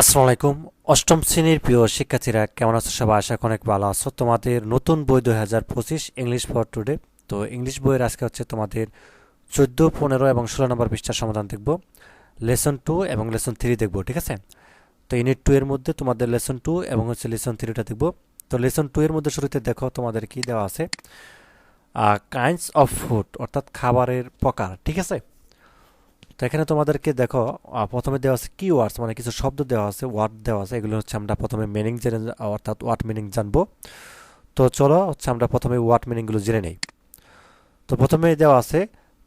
আসসালামু আলাইকুম অষ্টম শ্রেণির প্রিয় শিক্ষার্থীরা, কেমন আছো সবাই? আশা অনেক ভালো আছো। তোমাদের নতুন বই দুই হাজার পঁচিশ ইংলিশ ফর টুডে তো ইংলিশ বইয়ের আজকে হচ্ছে তোমাদের চোদ্দ, পনেরো এবং ষোলো নম্বর পৃষ্ঠার সমাধান দেখব। লেসন টু এবং লেসন থ্রি দেখব, ঠিক আছে? তো ইউনিট টু এর মধ্যে তোমাদের লেসন টু এবং হচ্ছে লেসন থ্রিটা দেখব। তো লেসন টু এর মধ্যে শুরুতে দেখো তোমাদের কি দেওয়া আছে। কাইন্ডস অফ ফুড অর্থাৎ খাবারের প্রকার, ঠিক আছে? তো এখানে তোমাদেরকে দেখো প্রথমে দেওয়া আছে কি ওয়ার্ডস মানে কিছু শব্দ দেওয়া আছে ওয়ার্ড দেওয়া আছে, এগুলো হচ্ছে আমরা প্রথমে মিনিং জেনে অর্থাৎ ওয়ার্ড মিনিং জানব। তো চলো হচ্ছে আমরা প্রথমে ওয়ার্ড মিনিংগুলো জেনে নেই। তো প্রথমে দেওয়া আছে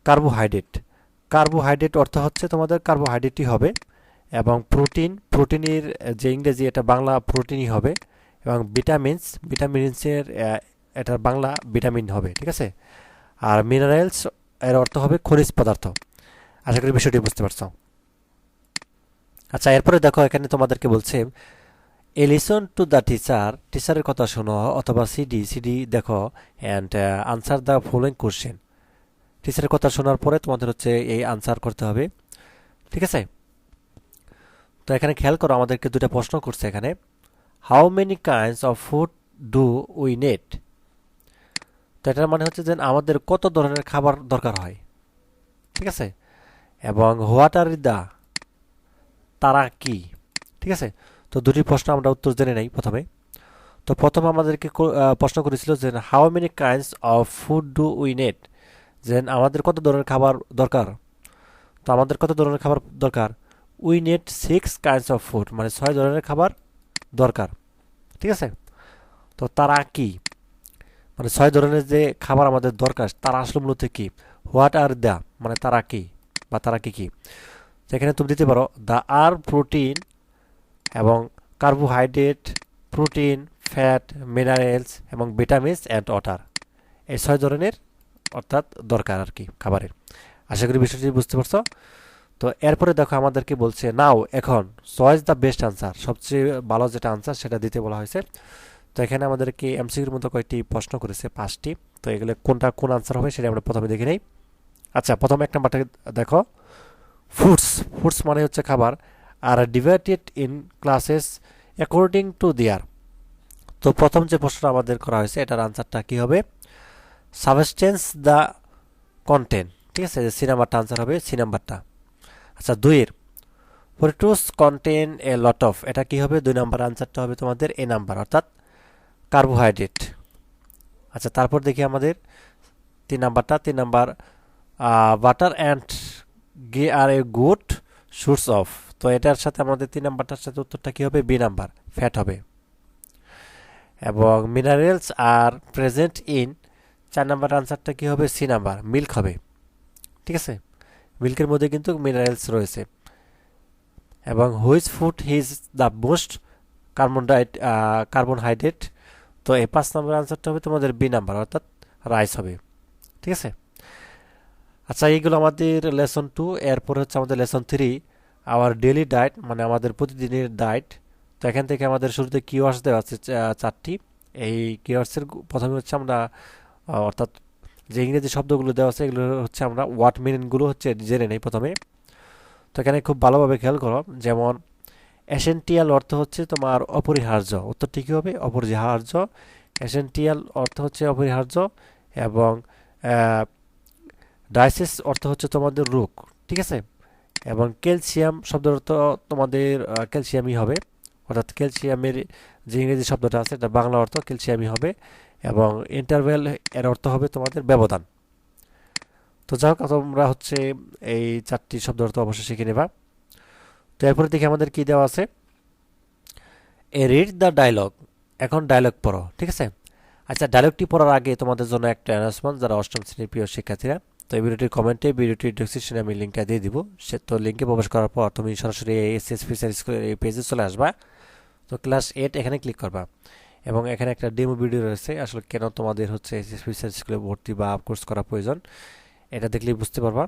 কার্বোহাইড্রেট কার্বোহাইড্রেট অর্থ হচ্ছে তোমাদের কার্বোহাইড্রেটই হবে এবং প্রোটিন প্রোটিনের যে ইংরেজি এটা বাংলা প্রোটিনই হবে এবং ভিটামিনস ভিটামিনসের এটা বাংলা ভিটামিন হবে, ঠিক আছে? আর মিনারেলস এর অর্থ হবে খনিজ পদার্থ। আশা করি বিষয়টি বুঝতে পারছ। আচ্ছা এরপরে দেখো, এখানে তোমাদেরকে বলছে A listen to the teacher টিচারের কথা শোনো অথবা সিডি সিডি দেখো and answer the following question টিচারের কথা শোনার পরে তোমাদের হচ্ছে এই আনসার করতে হবে। ঠিক আছে? তো এখানে খেয়াল করো, আমাদেরকে দুটা প্রশ্ন করছে এখানে। How many kinds of food do we need তো এটার মানে হচ্ছে যে আমাদের কত ধরনের খাবার দরকার হয়। ঠিক আছে? এবং হোয়াট আর দ্য তারা কি? ঠিক আছে? তো দুটি প্রশ্ন আমরা উত্তর জেনে নেই প্রথমে। তো প্রথম আমাদেরকে প্রশ্ন করেছিল যে how many kinds of food do we need যে আমাদের কত ধরনের খাবার দরকার? তো আমাদের কত ধরনের খাবার দরকার? We need six kinds of food মানে ছয় ধরনের খাবার দরকার। ঠিক আছে? তো তারা কি? মানে ছয় ধরনের যে খাবার আমাদের দরকার, তারা আসলে মূলত কি? হোয়াট আর দ্য মানে তারা কি? বা তারা কী কি? যেখানে তুমি দিতে পারো দ্য আর প্রোটিন এবং কার্বোহাইড্রেট প্রোটিন ফ্যাট মিনারেলস এবং ভিটামিনস অ্যান্ড ওয়াটার এই ছয় ধরনের অর্থাৎ দরকার আর কি খাবারের। আশা করি বিষয়টি বুঝতে পারছ? তো এরপরে দেখো আমাদেরকে বলছে নাও এখন চয়েস দ্য বেস্ট আনসার সবচেয়ে ভালো যেটা আনসার সেটা দিতে বলা হয়েছে। তো এখানে আমাদেরকে এমসিকিউর মতো কয়েকটি প্রশ্ন করেছে, পাঁচটি। তো এগুলো কোনটা কোন আনসার হবে সেটা আমরা প্রথমে দেখে নেই। আচ্ছা প্রথম এক নাম্বারটা দেখো। ফুডস ফুডস মানে হচ্ছে খাবার, are divided in classes according to their তো প্রথম যে প্রশ্নটা আমাদের করা হয়েছে, এটার আনসারটা কি হবে? সাবস্টেন্স দ্য কন্টেন্ট ঠিক আছে সি নাম্বারটা আনসার হবে সি নাম্বারটা। আচ্ছা দুইয়ের। Potatoes contain a lot of এটা কি হবে? দুই নাম্বার আনসারটা হবে তোমাদের এ নাম্বার, অর্থাৎ কার্বোহাইড্রেট আচ্ছা তারপর দেখি আমাদের। তিন নাম্বারটা, তিন number butter and ghee are a good source of তো এটার সাথে আমাদের তিন নাম্বারটার সাথে উত্তরটা কী হবে? বি নাম্বার ফ্যাট হবে। এবং মিনারেলস আর প্রেজেন্ট ইন চার নাম্বার আনসারটা কী হবে? সি নাম্বার মিল্ক হবে। ঠিক আছে? মিল্কের মধ্যে কিন্তু মিনারেলস রয়েছে। এবং which food is the most carbon carbohydrate তো এই পাঁচ নম্বর আনসারটা হবে তোমাদের বি নাম্বার, অর্থাৎ রাইস হবে। ঠিক আছে? আচ্ছা এইগুলো আমাদের লেসন টু এরপর হচ্ছে আমাদের lesson three our daily diet মানে আমাদের প্রতিদিনের ডায়েট তো এখান থেকে আমাদের শুরুতে কিওয়ার্ডস দেওয়া আছে চারটি। এই কিওয়ার্ডসের প্রথমে হচ্ছে আমরা অর্থাৎ যে ইংরেজি শব্দগুলো দেওয়া আছে, এগুলো হচ্ছে আমরা ওয়াট মিনিংগুলো হচ্ছে জেনে নেই প্রথমে। তো এখানে খুব ভালোভাবে খেয়াল করো, যেমন এসেন্টিয়াল অর্থ হচ্ছে তোমার অপরিহার্য। উত্তরটি কী হবে? অপরিহার্য। এসেন্টিয়াল অর্থ হচ্ছে অপরিহার্য এবং ডায়াসিস অর্থ হচ্ছে তোমাদের রোগ, ঠিক আছে? এবং ক্যালসিয়াম শব্দের অর্থ তোমাদের ক্যালসিয়ামই হবে। অর্থাৎ ক্যালসিয়ামের যে ইংরেজি শব্দটা আছে, এটা বাংলা অর্থ ক্যালসিয়ামই হবে এবং ইন্টারভেল এর অর্থ হবে তোমাদের ব্যবধান। তো যাই হোক, তোমরা হচ্ছে এই চারটি শব্দ অর্থ অবশ্যই শিখে নেবা। তো এরপরে দেখি আমাদের কি দেওয়া আছে। A read the dialogue. এখন ডায়লগ পড়ো, ঠিক আছে? আচ্ছা ডায়লগটি পড়ার আগে তোমাদের জন্য একটা অ্যানাউন্সমেন্ট, যারা অষ্টম শ্রেণির প্রিয় শিক্ষার্থীরা। তো এই ভিডিওটির কমেন্টে ভিডিওটির ডিসক্রিপশনে আমি লিঙ্কটা দিয়ে দিব। সে তো লিঙ্কে প্রবেশ করার পর তুমি সরাসরি এস ফিচার স্কুলের এই পেজে চলে আসবা। তো ক্লাস এইট এখানে ক্লিক করবা। এবং এখানে একটা ডেমো ভিডিও রয়েছে। আসলে কেন তোমাদের হচ্ছে এস এস ফিচার স্কুলে ভর্তি বা কোর্স করা প্রয়োজন, এটা দেখলেই বুঝতে পারবা।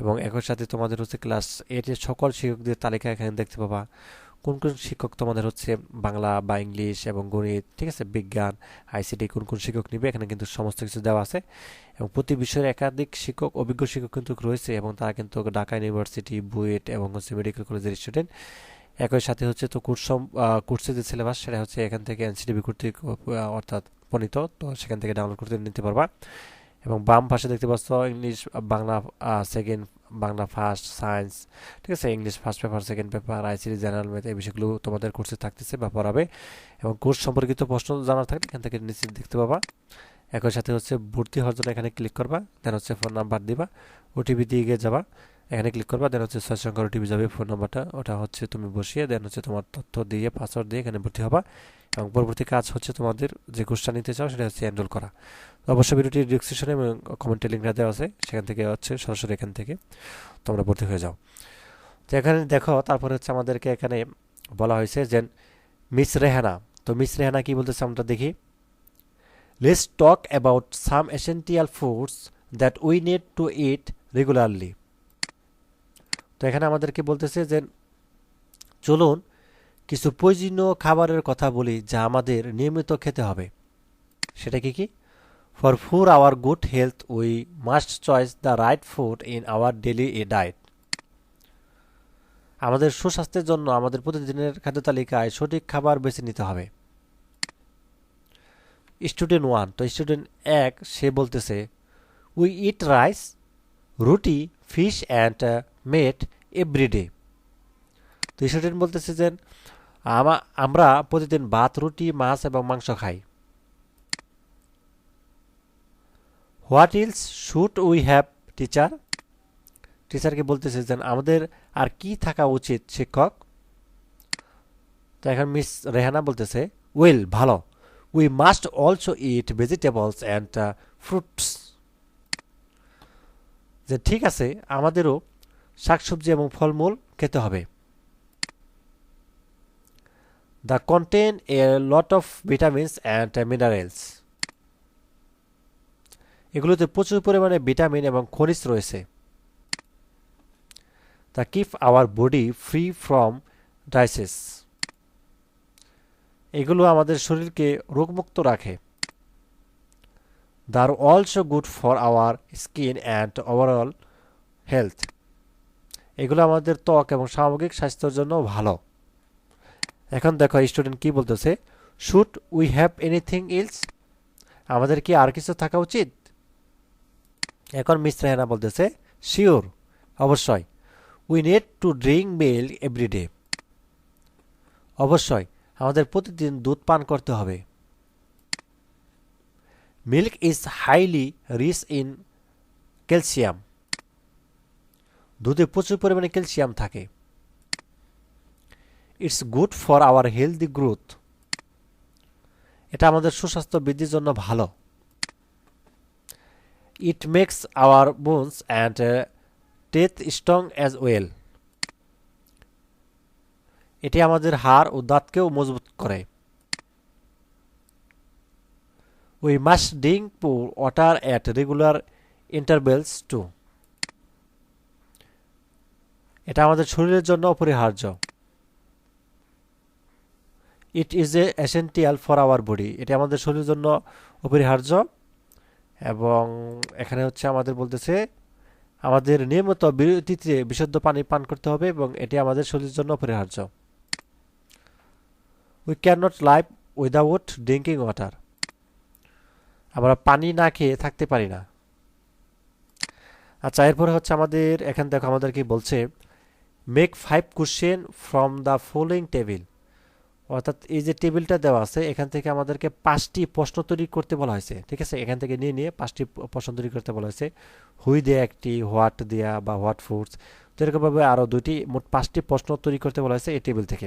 এবং একই সাথে তোমাদের হচ্ছে ক্লাস এইটের সকল শিক্ষকদের তালিকা এখানে দেখতে পাবা। কোন কোন শিক্ষক তোমাদের হচ্ছে বাংলা বা ইংলিশ এবং গণিত, ঠিক আছে, বিজ্ঞান, আইসিটি কোন কোন শিক্ষক নিবে? এখানে কিন্তু সমস্ত কিছু দেওয়া আছে। এবং প্রতি বিষয়ের একাধিক শিক্ষক, অভিজ্ঞ শিক্ষক কিন্তু রয়েছে এবং তারা কিন্তু ঢাকা ইউনিভার্সিটি, বুয়েট এবং হচ্ছে মেডিকেল কলেজের স্টুডেন্ট একই সাথে হচ্ছে তো কোর্স কোর্সের যে সিলেবাস সেটা হচ্ছে এখান থেকে এনসিডিবি কর্তৃক অর্থাৎ প্রণীত। তো সেখান থেকে ডাউনলোড করতে নিতে পারবা। এবং বাম পাশে দেখতে পাচ্ছ English Bangla second Bangla first science ঠিক আছে? English first paper second paper ICT general math এই বিষয়গুলো তোমাদের কোর্সে থাকতেছে বা পড়াবে। এবং কোর্স সম্পর্কিত প্রশ্ন জানার থাকলে এখান থেকে নিশ্চিত দেখতে পাবা। একই সাথে হচ্ছে ভর্তি হওয়ার জন্য এখানে ক্লিক করবা দেন হচ্ছে ফোন নাম্বার দিবা ওটিপি দিয়ে গিয়ে যাবা। এখানে ক্লিক করবা দেন হচ্ছে ছয় সংখ্যার ওটিপি যাবে ফোন নাম্বারটা ওটা হচ্ছে তুমি বসিয়ে দেন হচ্ছে তোমার তথ্য দিয়ে পাসওয়ার্ড দিয়ে এখানে ভর্তি হবা। এবং পরবর্তী কাজ হচ্ছে তোমাদের যে কোর্সটা নিতে চাও সেটা হচ্ছে এনরোল করা। অবশ্যই ভিডিওটি ডিসক্রিপশনে এবং কমেন্টে লিঙ্কটা দেওয়া আছে, সেখান থেকে হচ্ছে সরাসরি এখান থেকে তোমরা ভর্তি হয়ে যাও। তো এখানে দেখো, তারপরে হচ্ছে আমাদেরকে এখানে বলা হয়েছে যে মিস রেহানা তো মিস রেহানা কী বলতেছে আমরা দেখি। Let's talk about some essential foods that we need to eat regularly তো এখানে আমাদেরকে বলতেছে যে চলুন কিছু প্রয়োজনীয় খাবারের কথা বলি যা আমাদের নিয়মিত খেতে হবে। সেটা কি কি? For for our good health we must choice the right food in our daily a diet আমাদের সুস্বাস্থ্যের জন্য আমাদের প্রতিদিনের খাদ্য তালিকায় সঠিক খাবার বেছে নিতে হবে। স্টুডেন্ট ওয়ান তো স্টুডেন্ট এক, সে বলতেছে we eat rice roti fish and meat everyday তো স্টুডেন্ট বলতেছে যে আমরা প্রতিদিন ভাত, রুটি, মাছ এবং মাংস খাই। What else should we have teacher টিচারকে বলতেছে যে আমাদের আর কি থাকা উচিত, শিক্ষক? তো এখন মিস রেহানা বলতেছে ওয়েল ভালো। We must also eat vegetables and fruits যে ঠিক আছে, আমাদেরও শাকসবজি এবং ফলমূল খেতে হবে। They contain a lot of vitamins and minerals এগুলোতে প্রচুর পরিমাণে ভিটামিন এবং খনিজ রয়েছে। They keep our body free from diseases এগুলো আমাদের শরীরকে রোগমুক্ত রাখে। They are also good for our skin and overall health এগুলো আমাদের ত্বক এবং সামগ্রিক স্বাস্থ্যের জন্য ভালো। এখন দেখো স্টুডেন্ট কি বলতেছে? Should we have anything else আমাদের কি আর কিছু থাকা উচিত? এখন মিস রেহানা বলতেছে শিওর অবশ্যই। We need to drink milk everyday অবশ্যই, আমাদের প্রতিদিন দুধ পান করতে হবে। Milk is highly rich in calcium দুধে প্রচুর পরিমাণে ক্যালসিয়াম থাকে। It's good for our healthy growth এটা আমাদের সুস্বাস্থ্য বৃদ্ধির জন্য ভালো। It makes our bones and teeth strong as well এটি আমাদের হাড় ও দাঁতকেও মজবুত করে। We must drink water at regular intervals to এটা আমাদের শরীরের জন্য অপরিহার্য। It is a essential for our body এটি আমাদের শরীরের জন্য অপরিহার্য এবং এখানে হচ্ছে আমাদের বলতেছে, আমাদের নিয়মিত বিরতিতে বিশুদ্ধ পানি পান করতে হবে এবং এটি আমাদের শরীরের জন্য অপরিহার্য। We cannot live without drinking water আমরা পানি না খেয়ে থাকতে পারি না। আচ্ছা এরপরে হচ্ছে আমাদের, এখান দেখো আমাদের কি বলছে make five question from the following table অর্থাৎ এই যে টেবিলটা দেওয়া আছে, এখান থেকে আমাদেরকে পাঁচটি প্রশ্ন তৈরি করতে বলা হয়েছে, ঠিক আছে? এখান থেকে নিয়ে নিয়ে পাঁচটি প্রশ্ন তৈরি করতে বলা হয়েছে। হুই দেয়া একটি, হোয়াট দেয়া বা হোয়াট ফুডস, তো এরকমভাবে আরও দুইটি, মোট পাঁচটি প্রশ্ন তৈরি করতে বলা হয়েছে এই টেবিল থেকে।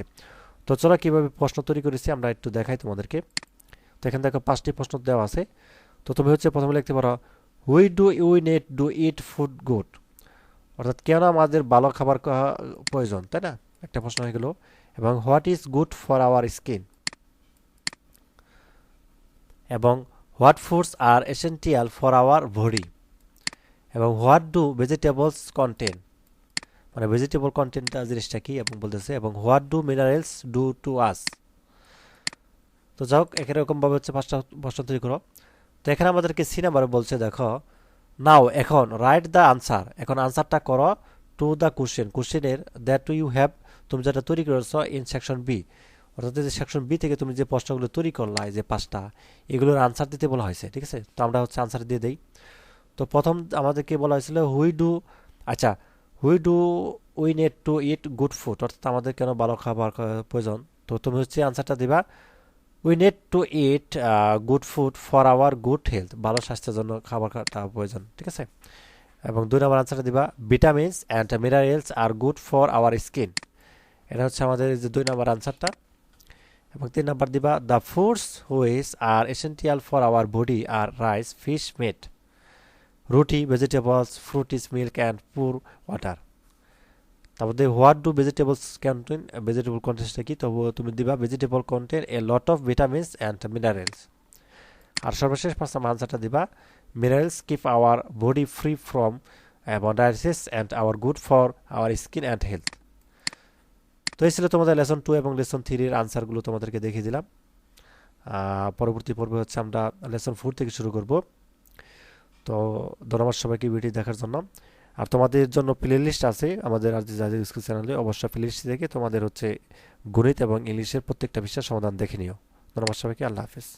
তো চলো কীভাবে প্রশ্ন তৈরি করেছি আমরা একটু দেখাই তোমাদেরকে। তো এখান থেকে পাঁচটি প্রশ্ন দেওয়া আছে। তো তুমি হচ্ছে প্রথমে লিখতে পারো, why do you need to eat food good? অর্থাৎ কেন আমাদের ভালো খাবার প্রয়োজন, তাই না? একটা প্রশ্ন হয়ে গেল। এবং what is good for our skin? এবং what foods are essential for our body? এবং হোয়াট ডু ভেজিটেবলস কন্টেন? মানে ভেজিটেবল কন্টেন্টটা জিনিসটা কি এবং বলতেছে, এবং what do minerals do to us? তো যাই হোক এরকমভাবে হচ্ছে পাঁচটা প্রশ্ন তৈরি করো। তো এখানে আমাদেরকে সি নাম্বার বলছে, দেখো, নাও, এখন, রাইট দ্য আনসার। এখন আনসারটা করো টু দ্য কোশ্চেন। কোশ্চেনের, দ্যাট ইউ হ্যাভ তুমি যেটা তৈরি করেছ ইন সেকশন বি অর্থাৎ যে সেকশন বি থেকে তুমি যে প্রশ্নগুলো তৈরি করলা যে পাঁচটা, এগুলোর আনসার দিতে বলা হয়েছে, ঠিক আছে? তো আমরা হচ্ছে আনসার দিয়ে দিই। তো প্রথম আমাদেরকে বলা হয়েছিল হুই ডু আচ্ছা why do we need to eat good food অর্থাৎ আমাদের কেন ভালো খাবার প্রয়োজন? তো তুমি হচ্ছে আনসারটা দিবা we need to eat good food for our good health ভালো স্বাস্থ্যের জন্য খাবার খাওয়া প্রয়োজন, ঠিক আছে? এবং দুই নম্বর আনসারটা দিবা vitamins and minerals are good for our skin এটা হচ্ছে আমাদের যে দুই নম্বর আনসারটা এবং তিন নম্বর দিবা the foods which are essential for our body are rice fish meat roti vegetables fruits milk and pure water তারপরে what do vegetables contain vegetable কন্টেন্টটা কি? তবু তুমি দিবা vegetable contain a lot of vitamins and minerals আর সর্বশেষ পাঁচ নম্বর আনসারটা দিবা minerals keep our body free from dialysis and our good for our skin and health তো এই ছিল তোমাদের লেসন টু এবং লেসন থ্রির আনসারগুলো তোমাদেরকে দেখিয়ে দিলাম। পরবর্তী পর্বে হচ্ছে আমরা লেসন ফোর থেকে শুরু করব। তো ধন্যবাদ সবাইকে ভিডিও দেখার জন্য। আর তোমাদের জন্য প্লে লিস্ট আছে আমাদের আর জাতীয় স্কুল চ্যানেলে অবশ্যই প্লে লিস্ট থেকে তোমাদের হচ্ছে গণিত এবং ইংলিশের প্রত্যেকটা বিষয়ের সমাধান দেখে নিও। ধন্যবাদ সবাইকে, আল্লাহ হাফিজ।